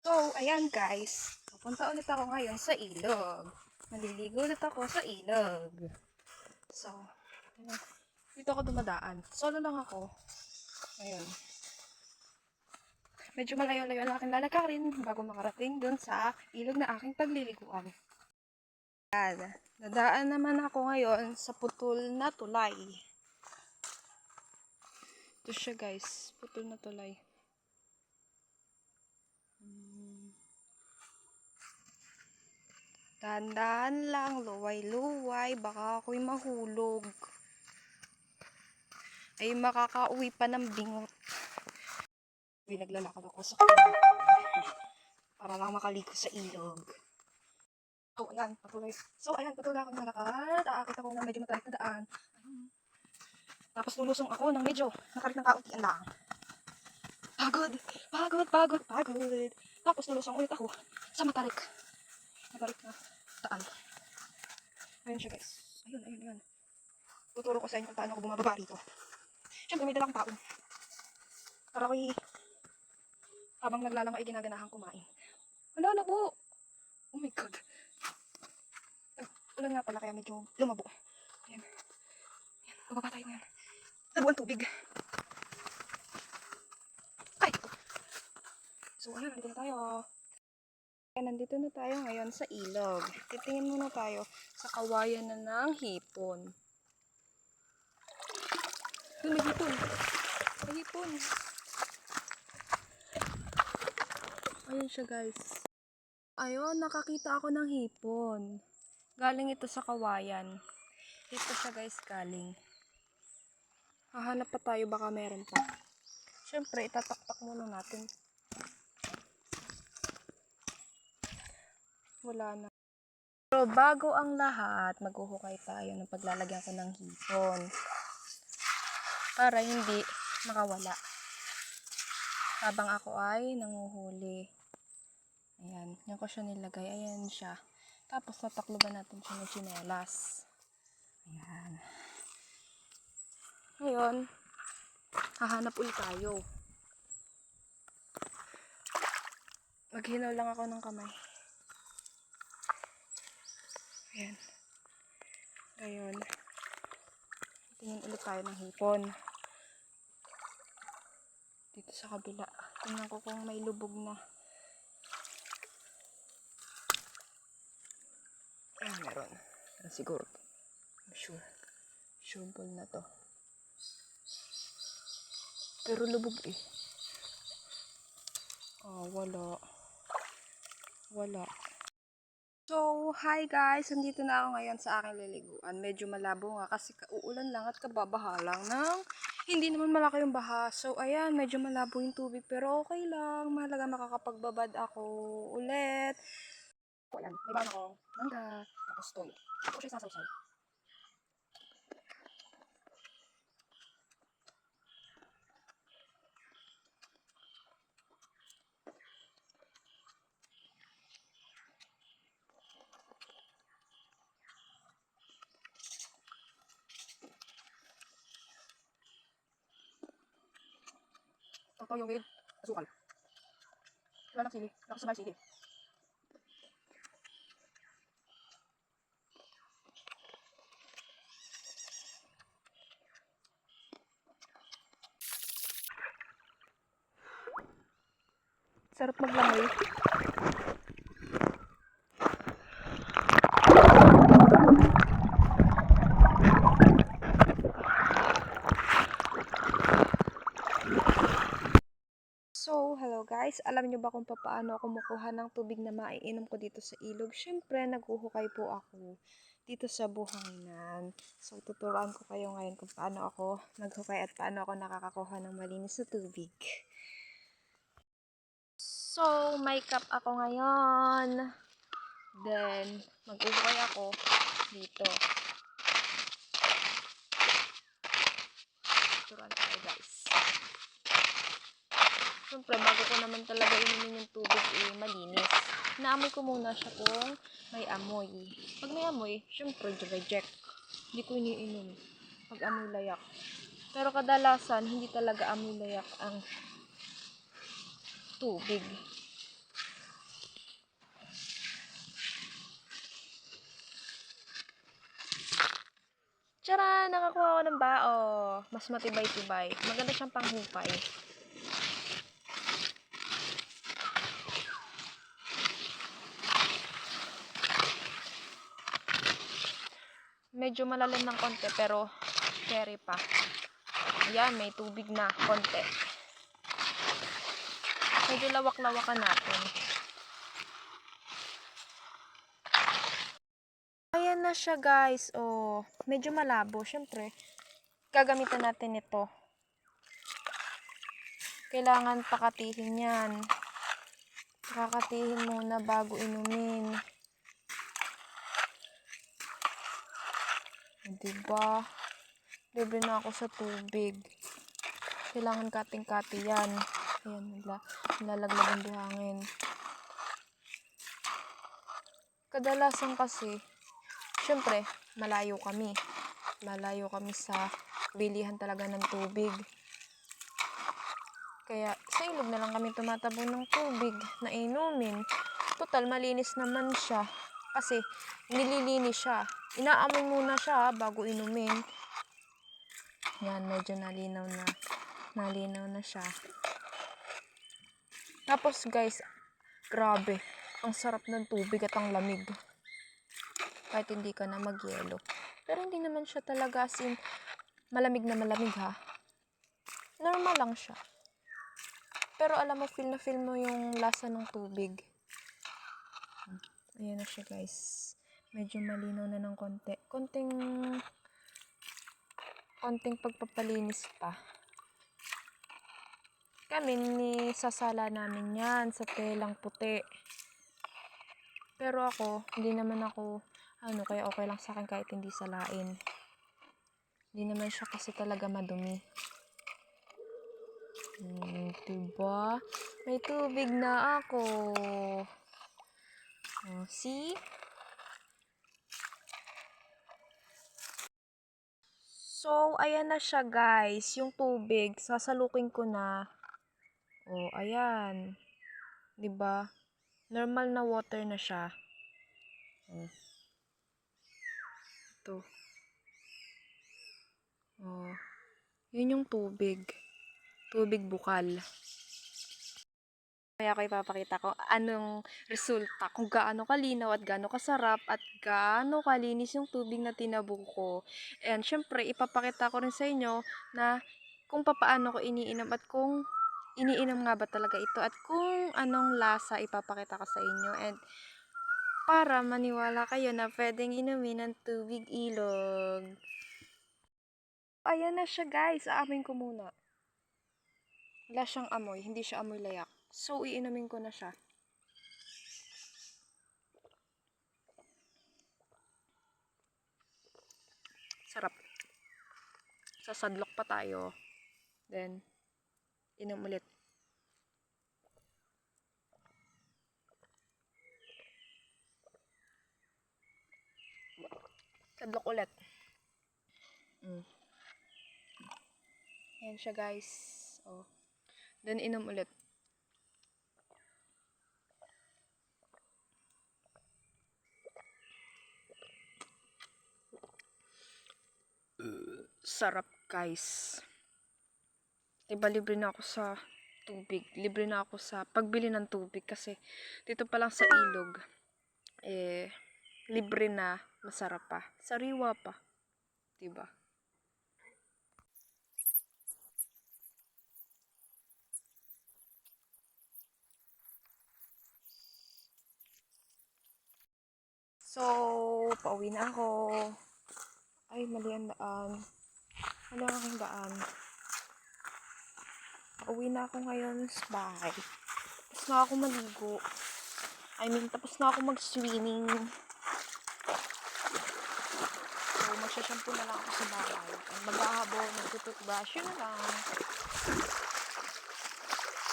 So, ayan guys. Pupunta ulit ako ngayon sa ilog. Maliligo ulit ako sa ilog. So, dito ako dumadaan. Solo lang ako. Ayun. Medyo malayo-layo ang aking lalakarin bago makarating dun sa ilog na aking pagliliguan. Ayan. Nadaan naman ako ngayon sa putol na tulay. Ito siya guys. Putol na tulay. Dahan-dahan lang, luway-luway, baka ako'y mahulog. Ay makakauwi pa ng bingot. Pinaglalakad ako sa para lang makaligo sa ilog. So, ayan, patuloy. So, ayan, patuloy ako nalakad. Aakit ako ng medyo matarik na daan. Tapos lulusong ako ng medyo nakarit ng kauntian lang. Pagod, pagod, pagod, pagod. Tapos lulusong ulit ako sa matarik. Matarik na daan. Ayun siya guys. Ayun, ayun, ayun. Tuturo ko sa inyo kung paano ako bumababa rito. Siyempre may dalang tao. Para ako'y habang naglalang ay ginaganahan kumain. Wala na po. Oh my God. Ulan nga pala kaya medyo lumabo. Ayan. Ayan, bababa tayo ngayon. Labuan tubig. Ay! So, ayan, nandito na tayo. Ayan, nandito na tayo ngayon sa ilog. Titingin muna tayo sa kawayan na ng hipon. Doon, may hipon. May hipon. Ayun siya, guys. Ayun, nakakita ako ng hipon. Galing ito sa kawayan. Dito siya, guys, galing. Hahanap pa tayo, baka meron pa. Siyempre, itataktak muna natin. Wala na. Pero bago ang lahat, maghuhukay tayo ng paglalagyan ko ng hipon. Para hindi makawala. Habang ako ay nanguhuli. Ayan, yan ko siya nilagay. Ayan siya. Tapos tatakluban natin siya ng chinelas. Ayan. Ngayon, hahanap ulit tayo. Maghinaw lang ako ng kamay. Ayan. Ngayon, tingin ulit tayo ng hipon. Dito sa kabila. Tingnan ko kung may lubog na. Ah, meron. Siguro. I'm sure. Sure na to. Pero lubog eh. Oh, wala. Wala. So, hi guys! Nandito na ako ngayon sa aking liliguan. Medyo malabo nga kasi uulan lang at kababaha lang ng hindi naman malaki yung baha. So, ayan, medyo malabo yung tubig pero okay lang. Mahalaga makakapagbabad ako ulit. So, ayan, may bago ako. Mangga. Tapos toy. Ako siya sasawsaw. Ito yung with asukal. Wala ng sili. Nakasabay sili. Sarap maglangoy. So, hello guys. Alam niyo ba kung paano ako kumukuha ng tubig na maiinom ko dito sa ilog? Siyempre, naghuhukay po ako dito sa buhanginan. So, tuturuan ko kayo ngayon kung paano ako maghukay at paano ako nakakakuha ng malinis na tubig. So, may cup ako ngayon. Then, mag-uhukay ako dito. Siyempre, bago ko naman talaga inumin yung tubig, eh, malinis. Naamoy ko muna siya kung may amoy. Pag may amoy, syempre, reject. Hindi ko iniinom. Pag amoy layak. Pero kadalasan, hindi talaga amoy layak ang tubig. Tara! Nakakuha ko ng bao. Mas matibay-tibay. Maganda siyang panghupay. Medyo malalim ng konti pero carry pa. Ayan, may tubig na konti. Medyo lawak-lawakan natin. Ayan na siya guys. Oh, medyo malabo. Siyempre, gagamitan natin ito. Kailangan pakatihin yan. Kakatihin muna bago inumin. Diba? Libre na ako sa tubig. Kailangan kating-kati yan. Ayan, nila, nilalaglag ang buhangin. Kadalasan kasi, syempre, malayo kami. Malayo kami sa bilihan talaga ng tubig. Kaya, sa ilog na lang kami tumatabo ng tubig na inumin. Total, malinis naman siya. Kasi, nililinis siya. Inaamoy muna siya bago inumin. Yan, medyo nalinaw na. Nalinaw na siya. Tapos, guys, grabe. Ang sarap ng tubig at ang lamig. Kahit hindi ka na magyelo. Pero hindi naman siya talaga as in malamig na malamig ha. Normal lang siya. Pero alam mo, feel na feel mo yung lasa ng tubig. Ayan na siya guys. Medyo malinaw na ng konti. Konting konting pagpapalinis pa. Kami ni sasala namin yan sa telang puti. Pero ako, hindi naman ako, ano, kaya okay lang sa akin kahit hindi salain. Hindi naman siya kasi talaga madumi. Hmm, diba? May tubig na ako. Oh, see? So, ayan na siya guys. Yung tubig, sasalukin ko na. Oh, ayan. 'Di ba? Normal na water na siya. Oh. Ito. Oh. Yun yung tubig. Tubig bukal. Kaya ko ipapakita ko anong resulta, kung gaano kalinaw at gaano kasarap at gaano kalinis yung tubig na tinabong ko. And syempre, ipapakita ko rin sa inyo na kung papaano ko iniinom at kung iniinom nga ba talaga ito at kung anong lasa ipapakita ko sa inyo. And para maniwala kayo na pwedeng inumin ng tubig ilog. Ayan na siya guys, aamin ko muna. Wala siyang amoy, hindi siya amoy layak. So, iinumin ko na siya. Sarap. Sasadlok pa tayo. Then, inom ulit. Sadlok ulit. Mm. Ayan siya guys. Oh. Then, inom ulit. Sarap guys. Diba libre na ako sa tubig. Libre na ako sa pagbili ng tubig kasi dito pa lang sa ilog eh libre na masarap pa. Sariwa pa. Diba? So, pauwi na ako. Ay, mali ang daan. Mali ang aking daan. Pauwi na ako ngayon sa bahay. Tapos na ako maligo. I mean, tapos na ako mag-swimming. So, magsashampoo na lang ako sa bahay. Mag-ahabol, mag-toothbrush, yun na lang.